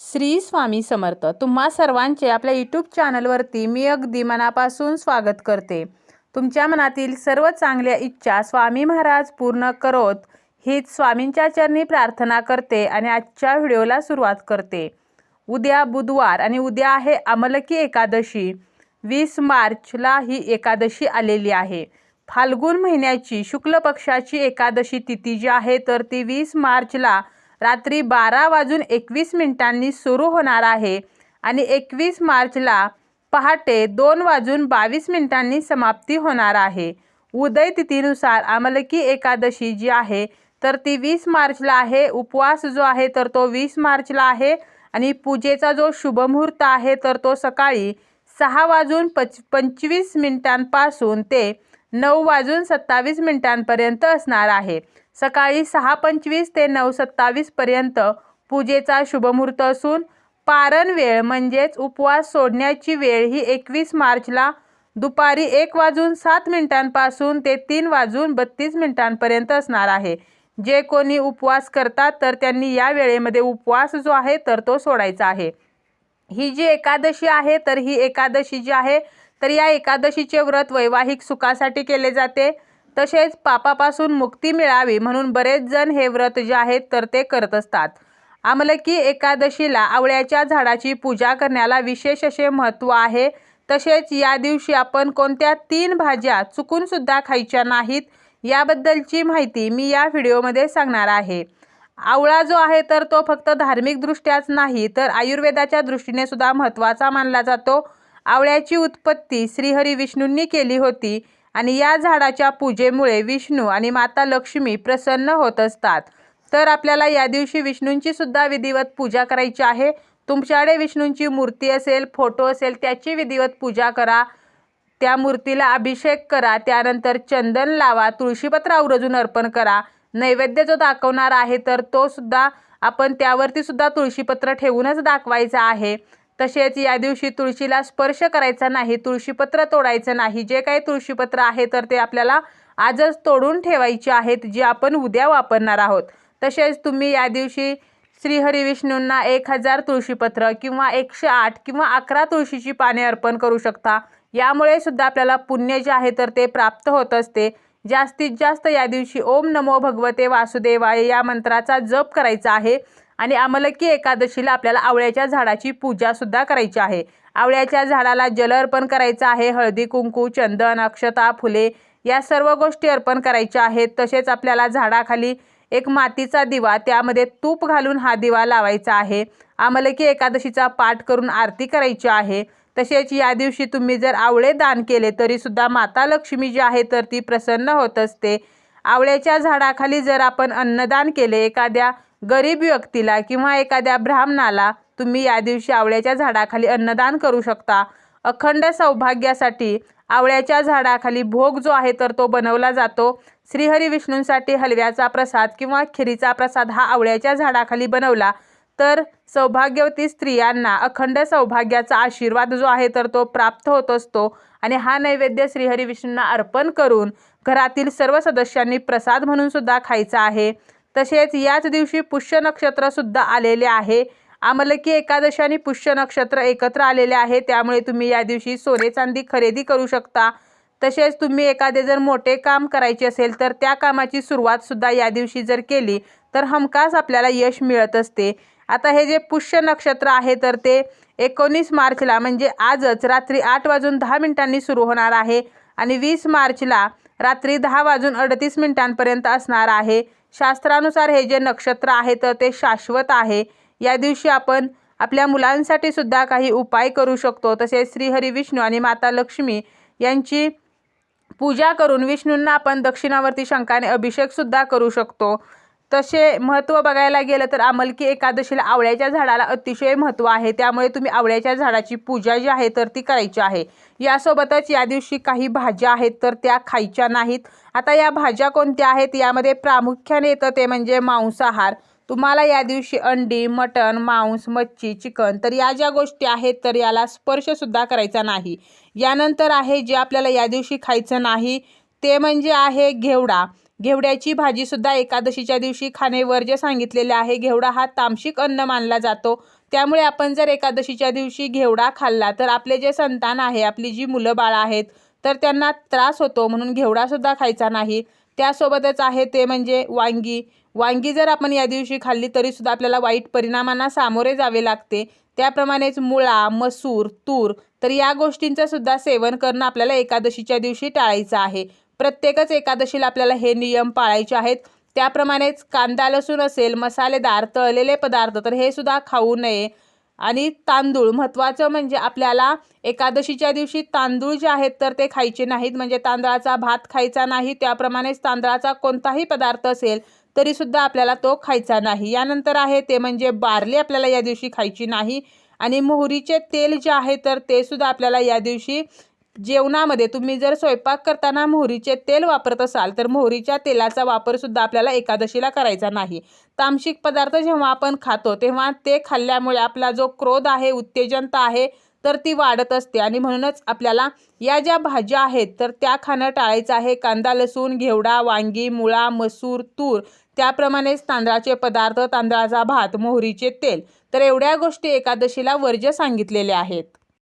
श्री स्वामी समर्थ. तुम्हा सर्वांचे आपल्या यूट्यूब चॅनलवरती मी अगदी मनापासून स्वागत करते. तुमच्या मनातील सर्व चांगल्या इच्छा स्वामी महाराज पूर्ण करोत. हीच स्वामींच्या चरणी प्रार्थना करते आणि आजच्या व्हिडिओला सुरुवात करते. उद्या बुधवार आणि उद्या आहे अमलकी एकादशी. वीस मार्चला ही एकादशी आलेली आहे. फाल्गुन महिन्याची शुक्ल पक्षाची एकादशी तिथी जी आहे तर ती वीस मार्चला रात्री बारा वाजून एकवीस मिनिटांनी सुरू होणार आहे आणि एकवीस मार्चला पहाटे दोन वाजून बावीस मिनिटांनी समाप्ती होणार आहे. उदय तिथीनुसार अमलकी एकादशी जी आहे तर ती वीस मार्चला आहे. उपवास जो आहे तर तो वीस मार्चला आहे. आणि पूजेचा जो शुभमुहूर्त आहे तर तो सकाळी सहा वाजून पच पंचवीस मिनिटांपासून ते नऊ वाजून सत्तावीस मिनिटांपर्यंत असणार आहे. सकाळी सहा पंचवीस ते नऊ सत्तावीसपर्यंत पूजेचा शुभमुहूर्त असून पारण वेळ म्हणजेच उपवास सोडण्याची वेळ ही एकवीस मार्चला दुपारी एक वाजून सात मिनिटांपासून ते तीन वाजून बत्तीस मिनिटांपर्यंत असणार आहे. जे कोणी उपवास करतात तर त्यांनी या वेळेमध्ये उपवास जो आहे तर तो सोडायचा आहे. ही जी एकादशी आहे तर ही एकादशी जी आहे तर या एकादशीचे व्रत वैवाहिक सुखासाठी केले जाते. तसेच पापापासून मुक्ती मिळावी म्हणून बरेच जण हे व्रत जे आहेत तर ते करत असतात. आमलकी एकादशीला आवळ्याच्या झाडाची पूजा करण्याला विशेष असे महत्त्व आहे. तसेच या दिवशी आपण कोणत्या तीन भाज्या चुकूनसुद्धा खायच्या नाहीत याबद्दलची माहिती मी या व्हिडिओमध्ये सांगणार आहे. आवळा जो आहे तर तो फक्त धार्मिकदृष्ट्याच नाही तर आयुर्वेदाच्या दृष्टीने सुद्धा महत्त्वाचा मानला जातो. आवळ्याची उत्पत्ती श्रीहरी विष्णूंनी केली होती. आणि या झाडाच्या पूजेमुळे विष्णू आणि माता लक्ष्मी प्रसन्न होत असतात. तर आपल्याला या दिवशी विष्णूंची सुद्धा विधिवत पूजा करायची आहे. तुमच्याकडे विष्णूंची मूर्ती असेल फोटो असेल त्याची विधिवत पूजा करा. त्या मूर्तीला अभिषेक करा. त्यानंतर चंदन लावा तुळशीपत्र आवर्जून अर्पण करा. नैवेद्य जो दाखवणार आहे तर तो सुद्धा आपण त्यावरती सुद्धा तुळशीपत्र ठेवूनच दाखवायचा आहे. तसेच या दिवशी तुळशीला स्पर्श करायचा नाही तुळशीपत्र तोडायचं नाही. जे काही तुळशीपत्र आहे तर ते आपल्याला आजच तोडून ठेवायचे आहेत जे आपण उद्या वापरणार आहोत. तसेच तुम्ही या दिवशी श्रीहरी विष्णूंना एक हजार तुळशीपत्र किंवा एकशे आठ किंवा अकरा तुळशीची पाने अर्पण करू शकता. यामुळे सुद्धा आपल्याला पुण्य जे आहे तर ते प्राप्त होत असते. जास्तीत जास्त या दिवशी ओम नमो भगवते वासुदेवाय या मंत्राचा जप करायचा आहे. आणि अमलकी एकादशीला आपल्याला आवळ्याच्या झाडाची पूजा सुद्धा करायची आहे. आवळ्याच्या झाडाला जल अर्पण करायचं आहे. हळदी कुंकू चंदन अक्षता फुले या सर्व गोष्टी अर्पण करायच्या आहेत. तसेच आपल्याला झाडाखाली एक मातीचा दिवा त्यामध्ये तूप घालून हा दिवा लावायचा आहे. अमलकी एकादशीचा पाठ करून आरती करायची आहे. तसेच या दिवशी तुम्ही जर आवळे दान केले तरीसुद्धा माता लक्ष्मी जी आहे तर ती प्रसन्न होत असते. आवळ्याच्या झाडाखाली जर आपण अन्नदान केले एखाद्या गरीब व्यक्तीला किंवा एखाद्या ब्राह्मणाला तुम्ही या दिवशी आवळ्याच्या झाडाखाली अन्नदान करू शकता. अखंड सौभाग्यासाठी आवळ्याच्या झाडाखाली भोग जो आहे तर तो बनवला जातो. श्रीहरी विष्णूंसाठी हलव्याचा प्रसाद किंवा खिरीचा प्रसाद हा आवळ्याच्या झाडाखाली बनवला तर सौभाग्यवती स्त्रियांना अखंड सौभाग्याचा आशीर्वाद जो आहे तर तो प्राप्त होत असतो आणि हा नैवेद्य श्रीहरी विष्णूंना अर्पण करून घरातील सर्व सदस्यांनी प्रसाद म्हणून सुद्धा खायचा आहे. तसेच याच दिवशी पुष्य नक्षत्र सुद्धा आलेले आहे. आमलकी एकादशी आणि पुष्य नक्षत्र एकत्र आलेले आहे. त्यामुळे तुम्ही या दिवशी सोने चांदी खरेदी करू शकता. तसेच तुम्ही एखादे जर मोठे काम करायचे असेल तर त्या कामाची सुरुवात सुद्धा या दिवशी जर केली तर हमखास आपल्याला यश मिळत असते. आता हे जे पुष्य नक्षत्र आहे तर ते एकोणीस मार्चला म्हणजे आजच रात्री आठ वाजून दहा मिनिटांनी सुरू होणार आहे. आणि वीस मार्चला रात्री दहा वाजून अडतीस मिनिटांपर्यंत असणार आहे. शास्त्रानुसार हे जे नक्षत्र आहे तर ते शाश्वत आहे. या दिवशी आपण आपल्या मुलांसाठी सुद्धा काही उपाय करू शकतो. तसेच श्रीहरी विष्णू आणि माता लक्ष्मी यांची पूजा करून विष्णूंना आपण दक्षिणावर्ती शंकाने अभिषेकसुद्धा करू शकतो. तसे महत्त्व बघायला गेलं तर अमलकी एकादशीला आवळ्याच्या झाडाला अतिशय महत्त्व आहे. त्यामुळे तुम्ही आवळ्याच्या झाडाची पूजा जी आहे तर ती करायची आहे. यासोबतच या दिवशी काही भाज्या आहेत तर त्या खायच्या नाहीत. आता या भाज्या कोणत्या आहेत? यामध्ये प्रामुख्याने येतं ते म्हणजे मांसाहार. तुम्हाला या दिवशी अंडी मटण मांस मच्छी चिकन तर या ज्या गोष्टी आहेत तर याला स्पर्शसुद्धा करायचा नाही. यानंतर आहे जे आपल्याला या दिवशी खायचं नाही ते म्हणजे आहे घेवडा. घेवड्याची भाजीसुद्धा एकादशीच्या दिवशी खाणे वर्ज्य सांगितलेले आहे घेवडा हा तामसिक अन्न मानला जातो. त्यामुळे आपण जर एकादशीच्या दिवशी घेवडा खाल्ला तर आपले जे संतान आहे आपली जी मुलं बाळं आहेत तर त्यांना त्रास होतो म्हणून घेवडासुद्धा खायचा नाही. त्यासोबतच आहे ते म्हणजे वांगी. वांगी जर आपण या दिवशी खाल्ली तरीसुद्धा आपल्याला वाईट परिणामांना सामोरे जावे लागते. त्याप्रमाणेच मुळा मसूर तूर तर या गोष्टींचं सुद्धा सेवन करणं आपल्याला एकादशीच्या दिवशी टाळायचं आहे. प्रत्येकच एकादशीला आपल्याला हे नियम पाळायचे आहेत. त्याप्रमाणेच कांदा लसूण असेल मसालेदार तळलेले पदार्थ तर हे सुद्धा खाऊ नये. आणि तांदूळ महत्त्वाचं म्हणजे आपल्याला एकादशीच्या दिवशी तांदूळ जे आहेत तर ते खायचे नाहीत. म्हणजे तांदळाचा भात खायचा नाही त्याप्रमाणेच तांदळाचा कोणताही पदार्थ असेल तरीसुद्धा आपल्याला तो खायचा नाही. यानंतर आहे ते म्हणजे बार्ली आपल्याला या दिवशी खायची नाही. आणि मोहरीचे तेल जे आहे तर ते सुद्धा आपल्याला या दिवशी जेवणामध्ये तुम्ही जर स्वयंपाक करताना मोहरीचे तेल वापरत असाल तर मोहरीच्या तेलाचा वापरसुद्धा आपल्याला एकादशीला करायचा नाही. तामसिक पदार्थ जेव्हा आपण खातो तेव्हा ते खाल्ल्यामुळे आपला जो क्रोध आहे उत्तेजनता आहे तर ती वाढत असते. आणि म्हणूनच आपल्याला या ज्या भाज्या आहेत तर त्या खाणं टाळायचं आहे. कांदा लसूण घेवडा वांगी मुळा मसूर तूर त्याप्रमाणेच तांदळाचे पदार्थ तांदळाचा भात मोहरीचे तेल. तर एवढ्या गोष्टी एकादशीला वर्ज्य सांगितलेल्या आहेत.